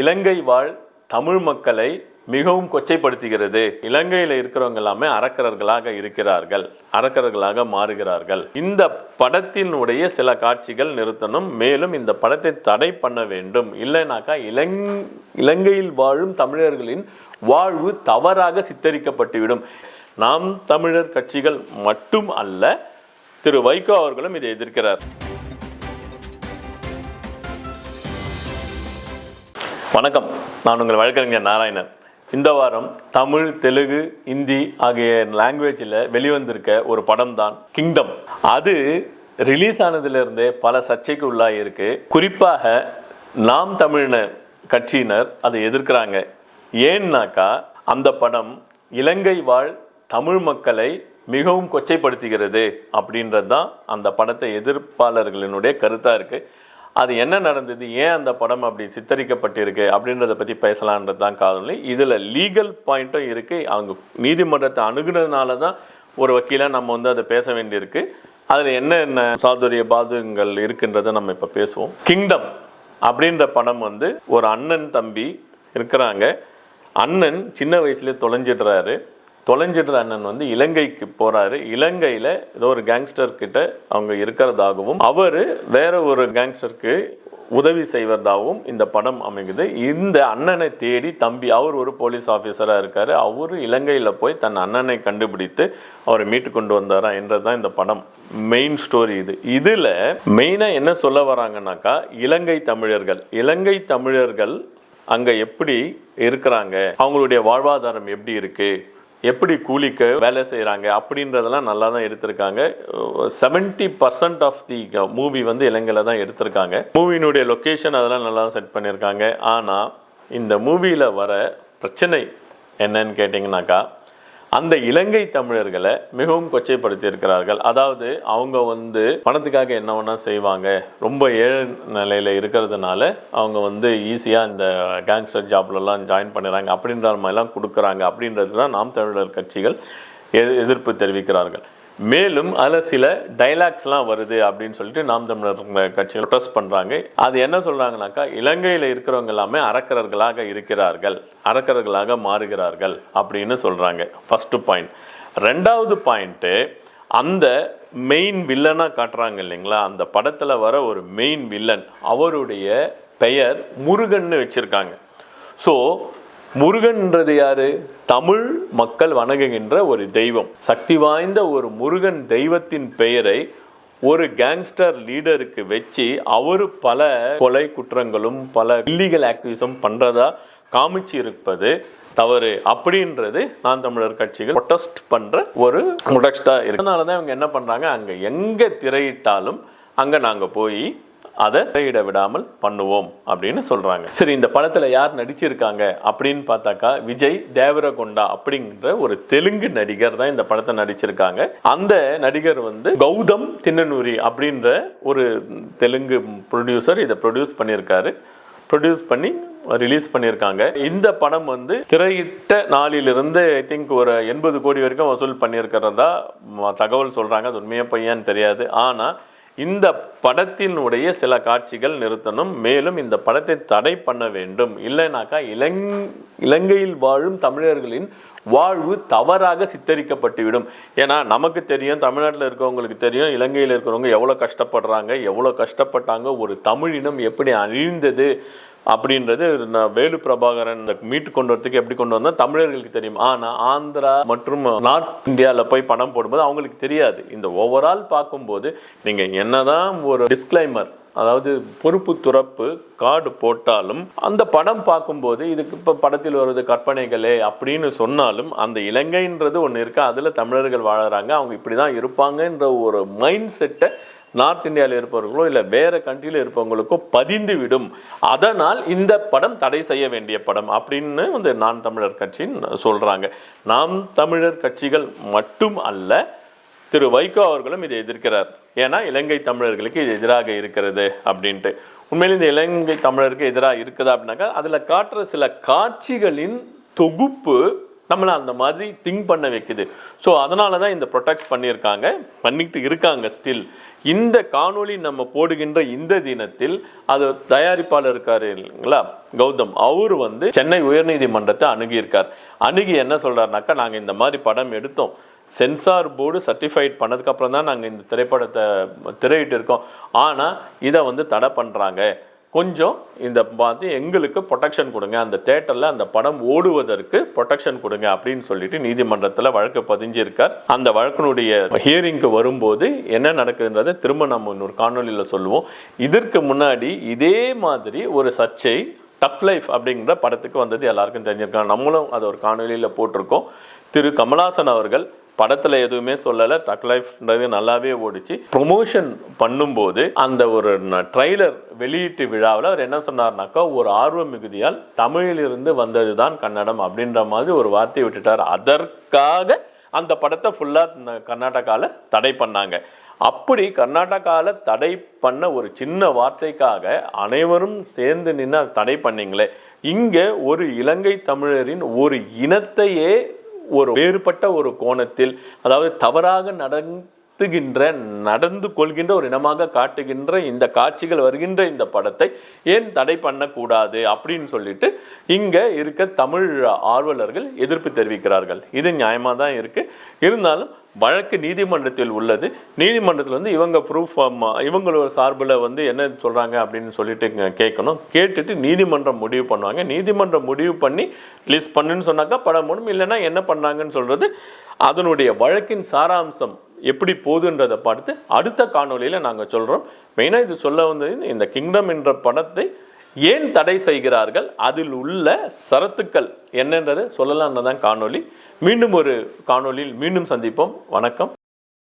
இலங்கை வாழ் தமிழ் மக்களை மிகவும் கொச்சைப்படுத்துகிறது. இலங்கையில் இருக்கிறவங்க எல்லாமே அரக்கரர்களாக இருக்கிறார்கள் அரக்கர்களாக மாறுகிறார்கள். இந்த படத்தினுடைய சில காட்சிகள் நிறுத்தணும். மேலும் இந்த படத்தை தடை பண்ண வேண்டும். இல்லைனாக்கா இலங் இலங்கையில் வாழும் தமிழர்களின் வாழ்வு தவறாக சித்தரிக்கப்பட்டுவிடும். நாம் தமிழர் கட்சிகள் மட்டும் அல்ல திரு வைகோ அவர்களும் இதை எதிர்க்கிறார். வணக்கம். நான் உங்கள் வழக்கறிஞர் நாராயணன். இந்த வாரம் தமிழ் தெலுங்கு இந்தி ஆகிய லாங்குவேஜில் வெளிவந்திருக்க ஒரு படம் தான் கிங்டம் அது ரிலீஸ் ஆனதுலேருந்தே பல சர்ச்சைக்கு உள்ளாகி இருக்கு. குறிப்பாக நாம் தமிழினர் கட்சியினர் அதை எதிர்க்கிறாங்க. ஏன்னாக்கா அந்த படம் இலங்கை வாழ் தமிழ் மக்களை மிகவும் கொச்சைப்படுத்துகிறது அப்படின்றது தான் அந்த படத்தை எதிர்ப்பாளர்களினுடைய கருத்தாக இருக்குது அது என்ன நடந்தது? ஏன் அந்த படம் அப்படி சித்தரிக்கப்பட்டிருக்கு? அப்படின்றத பற்றி பேசலான்றது தான் காதலி. இதில் லீகல் பாயிண்ட்டும் இருக்குது அவங்க நீதிமன்றத்தை அணுகுனதுனால தான் ஒரு வக்கீலாக நம்ம வந்து அதை பேச வேண்டியிருக்கு. அதில் என்ன என்ன சாதுரிய பாதகங்கள் இருக்குன்றதை நம்ம இப்போ பேசுவோம். கிங்டம் அப்படின்ற படம் வந்து ஒரு அண்ணன் தம்பி இருக்கிறாங்க. அண்ணன் சின்ன வயசுலேயே தொலைஞ்சிடுறாரு. தொலைஞ்சிடுற அண்ணன் வந்து இலங்கைக்கு போகிறாரு இலங்கையில் ஏதோ ஒரு கேங்ஸ்டர் கிட்ட அவங்க இருக்கிறதாகவும் அவர் வேற ஒரு கேங்ஸ்டருக்கு உதவி செய்வதாகவும் இந்த படம் அமைக்குது இந்த அண்ணனை தேடி தம்பி அவர் ஒரு போலீஸ் ஆஃபீஸராக இருக்கார். அவர் இலங்கையில் போய் தன் அண்ணனை கண்டுபிடித்து அவரை மீட்டு கொண்டு வந்தாரா என்றது தான் இந்த படம் மெயின் ஸ்டோரி இது. இதில் மெயினாக என்ன சொல்ல வராங்கனாக்கா இலங்கை தமிழர்கள் இலங்கை தமிழர்கள் அங்கே எப்படி இருக்கிறாங்க? அவங்களுடைய வாழ்வாதாரம் எப்படி இருக்குது எப்படி கூலிக்கு வேலை செய்கிறாங்க அப்படின்றதெல்லாம் நல்லா தான் எடுத்திருக்காங்க. Seventy percent of the movie வந்து இலங்கையில் தான் எடுத்திருக்காங்க. மூவியினுடைய லொக்கேஷன் அதெல்லாம் நல்லா செட் பண்ணியிருக்காங்க. ஆனால் இந்த மூவியில் வர பிரச்சனை என்னன்னு கேட்டிங்கனாக்கா அந்த இலங்கை தமிழர்களை மிகவும் கொச்சைப்படுத்தியிருக்கிறார்கள். அதாவது அவங்க வந்து பணத்துக்காக என்ன வேணா செய்வாங்க. ரொம்ப ஏழை நிலையில் இருக்கிறதுனால அவங்க வந்து ஈஸியாக இந்த கேங்ஸ்டர் ஜாப்லலாம் ஜாயின் பண்ணுறாங்க அப்படின்ற மாதிரிலாம் கொடுக்குறாங்க. அப்படின்றது தான் நாம் தமிழர் கட்சிகள் எதிர்ப்பு தெரிவிக்கிறார்கள். மேலும் அதில் சில டைலாக்ஸ்லாம் வருது அப்படின்னு சொல்லிட்டு நாம் தமிழர் கட்சிகள் ப்ரெஸ் பண்ணுறாங்க அது என்ன சொல்கிறாங்கனாக்கா இலங்கையில் இருக்கிறவங்க எல்லாமே அரக்கரர்களாக இருக்கிறார்கள் அறக்கிறர்களாக மாறுகிறார்கள் அப்படின்னு சொல்கிறாங்க ஃபஸ்ட்டு பாயிண்ட் ரெண்டாவது பாயிண்ட்டு அந்த மெயின் வில்லனாக காட்டுறாங்க இல்லைங்களா? அந்த படத்தில் வர ஒரு மெயின் வில்லன் அவருடைய பெயர் முருகன்னு வச்சுருக்காங்க. ஸோ முருகன்ன்றது யாரு? தமிழ் மக்கள் வணங்குகின்ற ஒரு தெய்வம். சக்தி வாய்ந்த ஒரு முருகன் தெய்வத்தின் பெயரை ஒரு கேங்ஸ்டர் லீடருக்கு வச்சு அவர் பல கொலை குற்றங்களும் பல இல்லீகல் ஆக்டிவிசம் பண்றதா காமிச்சு இருப்பது தவறு. அப்படின்றது நான் தமிழர் கட்சிகள் ப்ரொட்டஸ்ட் பண்ற ஒரு முடஸ்டாக இருக்கு. அதனால தான் இவங்க என்ன பண்றாங்க? அங்க எங்க திரையிட்டாலும் அங்க நாங்க போய் அதை திரையிட விடாமல் பண்ணுவோம் அப்படின்னு சொல்கிறாங்க சரி இந்த படத்தில் யார் நடிச்சிருக்காங்க அப்படின்னு பார்த்தாக்கா விஜய் தேவரகொண்டா அப்படிங்கிற ஒரு தெலுங்கு நடிகர் தான் இந்த படத்தை நடிச்சிருக்காங்க. அந்த நடிகர் வந்து கௌதம் தின்னனூரி அப்படின்ற ஒரு தெலுங்கு ப்ரொடியூசர் இதை ப்ரொடியூஸ் பண்ணியிருக்காரு. ப்ரொடியூஸ் பண்ணி ரிலீஸ் பண்ணியிருக்காங்க. இந்த படம் வந்து திரையிட்ட நாளிலிருந்து ஐ திங்க் ஒரு எண்பது கோடி வரைக்கும் வசூல் பண்ணியிருக்கிறதா தகவல் சொல்கிறாங்க அது உண்மையாக பையன்னு தெரியாது. ஆனால் இந்த படத்தினுடைய சில காட்சிகள் நிறுத்தணும். மேலும் இந்த படத்தை தடை பண்ண வேண்டும். இல்லைனாக்கா இலங் இலங்கையில் வாழும் தமிழர்களின் வாழ்வு தவறாக சித்தரிக்கப்பட்டுவிடும். ஏன்னா நமக்கு தெரியும் தமிழ்நாட்டில் இருக்கிறவங்களுக்கு தெரியும் இலங்கையில் இருக்கிறவங்க எவ்வளோ கஷ்டப்படுறாங்க எவ்வளோ கஷ்டப்பட்டாங்க ஒரு தமிழினம் எப்படி அழிந்தது அப்படின்றது நான் வேலு பிரபாகரன் இந்த மீட்டு கொண்டு வரதுக்கு எப்படி கொண்டு வந்தா தமிழர்களுக்கு தெரியும். ஆனால் ஆந்திரா மற்றும் நார்த் இந்தியாவில் போய் படம் போடும்போது அவங்களுக்கு தெரியாது. இந்த ஓவரால் பார்க்கும்போது நீங்கள் என்னதான் ஒரு டிஸ்க்ளைமர் அதாவது பொறுப்பு துறப்பு கார்டு போட்டாலும் அந்த படம் பார்க்கும்போது இதுக்கு இப்போ படத்தில் வருவது கற்பனைகளே அப்படின்னு சொன்னாலும் அந்த இலங்கைன்றது ஒன்று இருக்கு. அதில் தமிழர்கள் வாழறாங்க. அவங்க இப்படி தான் இருப்பாங்கன்ற ஒரு மைண்ட் செட்டை நார்த் இந்தியாவில் இருப்பவர்களோ இல்லை வேறு கண்ட்ரியில் இருப்பவங்களுக்கோ பதிந்துவிடும். அதனால் இந்த படம் தடை செய்ய வேண்டிய படம் அப்படின்னு வந்து நான் தமிழர் கட்சின்னு சொல்கிறாங்க நாம் தமிழர் கட்சிகள் மட்டும் அல்ல திரு வைகோ அவர்களும் இதை எதிர்க்கிறார். ஏன்னா இலங்கை தமிழர்களுக்கு இது எதிராக இருக்கிறது அப்படின்ட்டு. உண்மையில் இந்த இலங்கை தமிழருக்கு எதிராக இருக்குதா அப்படின்னாக்கா அதில் காட்டுற சில காட்சிகளின் தொகுப்பு நம்மளை அந்த மாதிரி திங்க் பண்ண வைக்குது. ஸோ அதனால தான் இந்த ப்ரொடெக்ட் பண்ணியிருக்காங்க. பண்ணிட்டு இருக்காங்க ஸ்டில் இந்த காணொளி நம்ம போடுகின்ற இந்த தினத்தில் அது தயாரிப்பாளர் இருக்காரு இல்லைங்களா? கௌதம். அவர் வந்து சென்னை உயர்நீதிமன்றத்தை அணுகியிருக்கார். அணுகி என்ன சொல்கிறாருனாக்கா நாங்கள் இந்த மாதிரி படம் எடுத்தோம். சென்சார் போர்டு சர்டிஃபைட் பண்ணதுக்கப்புறம் தான் நாங்கள் இந்த திரைப்படத்தை திரையிட்டு இருக்கோம் ஆனால் இதை வந்து தடை பண்ணுறாங்க கொஞ்சம் இந்த பார்த்து எங்களுக்கு ப்ரொடெக்ஷன் கொடுங்க. அந்த தேட்டரில் அந்த படம் ஓடுவதற்கு ப்ரொடெக்ஷன் கொடுங்க அப்படின்னு சொல்லிட்டு நீதிமன்றத்தில் வழக்கு பதிஞ்சிருக்கார். அந்த வழக்கினுடைய ஹியரிங்க்கு வரும்போது என்ன நடக்குதுன்றதை திரும்ப நம்ம இன்னொரு காணொலியில் சொல்லுவோம். இதற்கு முன்னாடி இதே மாதிரி ஒரு சர்ச்சை டஃப் லைஃப் அப்படிங்கிற படத்துக்கு வந்தது எல்லாருக்கும் தெரிஞ்சிருக்காங்க நம்மளும் அதை ஒரு காணொலியில் போட்டிருக்கோம். திரு கமலாசன் அவர்கள் படத்தில் எதுவுமே சொல்லலை. டக் லைஃப்ன்றது நல்லாவே ஓடிச்சு. ப்ரொமோஷன் பண்ணும்போது அந்த ஒரு ட்ரைலர் வெளியீட்டு விழாவில் அவர் என்ன சொன்னார்னாக்கா ஒரு ஆர்வ மிகுதியால் தமிழிலிருந்து வந்தது தான் கன்னடம் அப்படின்ற மாதிரி ஒரு வார்த்தையை விட்டுட்டார். அதற்காக அந்த படத்தை ஃபுல்லாக கர்நாடகாவில் தடை பண்ணாங்க. அப்படி கர்நாடகாவில் தடை பண்ண ஒரு சின்ன வார்த்தைக்காக அனைவரும் சேர்ந்து நின்று தடை பண்ணிங்களே. இங்கே ஒரு இலங்கை தமிழரின் ஒரு இனத்தையே ஒரு வேறுபட்ட ஒரு கோணத்தில் அதாவது தவறாக நடத்துகின்ற நடந்து கொள்கின்ற ஒரு இனமாக காட்டுகின்ற இந்த காட்சிகள் வருகின்ற இந்த படத்தை ஏன் தடை பண்ணக்கூடாது அப்படின்னு சொல்லிட்டு இங்கே இருக்க தமிழ் ஆர்வலர்கள் எதிர்ப்பு தெரிவிக்கிறார்கள். இது நியாயமாக தான் இருக்குது இருந்தாலும் வழக்கு நீதிமன்றத்தில் உள்ளது. நீதிமன்றத்தில் வந்து இவங்க ப்ரூஃப் இவங்களோட சார்பில் வந்து என்ன சொல்கிறாங்க அப்படின்னு சொல்லிட்டு கேட்கணும். கேட்டுட்டு நீதிமன்றம் முடிவு பண்ணுவாங்க. நீதிமன்றம் முடிவு பண்ணி ரிலீஸ் பண்ணுன்னு சொன்னாக்கா படம் மூடும் இல்லைன்னா என்ன பண்ணாங்கன்னு சொல்கிறது அதனுடைய வழக்கின் சாராம்சம் எப்படி போகுதுன்றதை பார்த்து அடுத்த காணொளியில் நாங்கள் சொல்கிறோம் மெயினாக இது சொல்ல வந்தது இந்த கிங்டம் என்ற படத்தை ஏன் தடை செய்கிறார்கள்? அதில் உள்ள சரத்துக்கள் என்னன்றதை சொல்லலான்னு தான் காணொளி. மீண்டும் ஒரு காணொளியில் மீண்டும் சந்திப்போம். வணக்கம்.